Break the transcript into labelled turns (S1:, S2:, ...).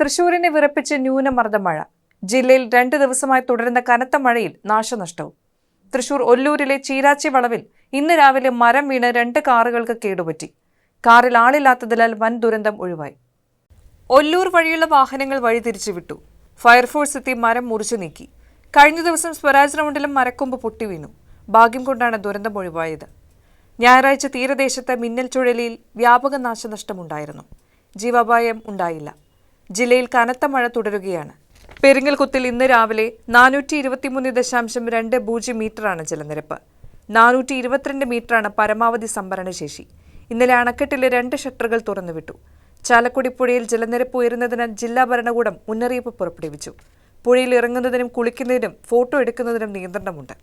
S1: തൃശൂരിനെ വിറപ്പിച്ച് ന്യൂനമർദ്ദ മഴ ജില്ലയിൽ രണ്ട് ദിവസമായി തുടരുന്ന കനത്ത മഴയിൽ നാശനഷ്ടവും. തൃശൂർ ഒല്ലൂരിലെ ചീരാച്ചി വളവിൽ ഇന്ന് രാവിലെ മരം വീണ് രണ്ട് കാറുകൾക്ക് കേടുപറ്റി. കാറിൽ ആളില്ലാത്തതിനാൽ വൻ ദുരന്തം ഒഴിവായി. ഒല്ലൂർ വഴിയുള്ള വാഹനങ്ങൾ വഴിതിരിച്ചു വിട്ടു ഫയർഫോഴ്സ് എത്തി മരം മുറിച്ചു നീക്കി. കഴിഞ്ഞ ദിവസം സ്വരാജ് റൗണ്ടിലും മരക്കൊമ്പ് പൊട്ടി വീണു ഭാഗ്യം കൊണ്ടാണ് ദുരന്തം ഒഴിവായത്. ഞായറാഴ്ച തീരദേശത്തെ മിന്നൽ ചുഴലിയിൽ വ്യാപക നാശനഷ്ടമുണ്ടായിരുന്നു. ജീവാപായം ഉണ്ടായില്ല. ജില്ലയിൽ കനത്ത മഴ തുടരുകയാണ്. പെരിങ്ങൽകുത്തിൽ ഇന്ന് രാവിലെ നാനൂറ്റി ഇരുപത്തിമൂന്ന് ദശാംശം രണ്ട് പൂജ്യം മീറ്ററാണ് ജലനിരപ്പ്. നാനൂറ്റി ഇരുപത്തിരണ്ട് മീറ്ററാണ് പരമാവധി സംഭരണശേഷി ഇന്നലെ അണക്കെട്ടിലെ രണ്ട് ഷട്ടറുകൾ തുറന്നുവിട്ടു. ചാലക്കുടി പുഴയിൽ ജലനിരപ്പ് ഉയരുന്നതിനാൽ ജില്ലാ ഭരണകൂടം മുന്നറിയിപ്പ് പുറപ്പെടുവിച്ചു. പുഴയിൽ ഇറങ്ങുന്നതിനും കുളിക്കുന്നതിനും ഫോട്ടോ എടുക്കുന്നതിനും നിയന്ത്രണമുണ്ട്.